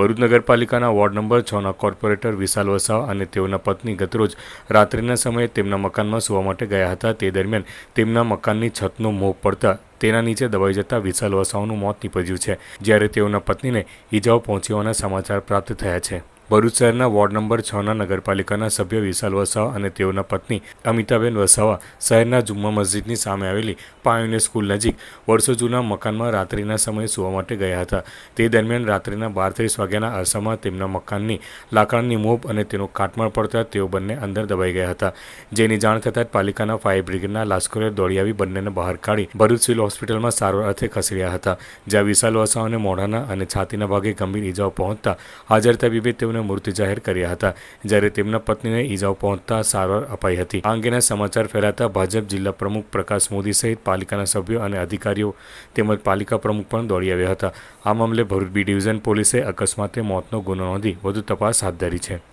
ભરૂચ નગરપાલિકાના ward number છના corporator Vishal Vasava અને તેઓના પત્ની ગતરોજ રાત્રિના સમયે તેમના મકાનમાં સૂવા માટે ગયા હતા. તે દરમિયાન તેમના મકાનની છતનો મોહ પડતા તેના નીચે દબાઈ જતા વિશાલ વસાવાનું મોત નીપજ્યું છે. જ્યારે તેઓના પત્નીને ઈજાઓ પહોંચી હોવાના સમાચાર પ્રાપ્ત થયા છે. ભરૂચ શહેરના વોર્ડ નંબર છના નગરપાલિકાના સભ્ય વિશાલ વસાવા અને તેઓના પત્ની અમિતાબેન વસાવા શહેરના જુમ્મા મસ્જિદની સામે આવેલી પાયોનિયર સ્કૂલ નજીક વર્ષો જૂના મકાનમાં રાત્રિના સમયે સૂવા માટે ગયા હતા. તે દરમિયાન રાત્રિના બાર ત્રીસ વાગ્યાના અરસામાં તેમના મકાનની લાકડાની મોપ અને તેનો કાટમાળ પડતા તેઓ બંને અંદર દબાઈ ગયા હતા. જેની જાણ થતાં જ પાલિકાના ફાયર બ્રિગેડના લાશ્કરોએ દોડી આવી બંનેને બહાર કાઢી ભરૂચ સિવિલ હોસ્પિટલમાં સારવાર અર્થે ખસેડ્યા હતા. જ્યાં વિશાલ વસાવાને મોઢાના અને છાતીના ભાગે ગંભીર ઈજાઓ પહોંચતા હાજર તબીબે તેઓને મૃત જાહેર કર્યા હતા, જ્યારે તેમના પત્નીને ઈજાઓ પહોંચતા સારવાર અપાઈ હતી. આ અંગેના સમાચાર ફેલાતા ભાજપ જિલ્લા પ્રમુખ પ્રકાશ મોદી સહિત પાલિકાના સભ્યો અને અધિકારીઓ તેમજ પાલિકા પ્રમુખ પણ દોડી આવ્યા હતા. આ મામલે ભરૂચ બી ડિવિઝન પોલીસે અકસ્માતે મોતનો ગુનો નોંધી વધુ તપાસ હાથ ધરી છે.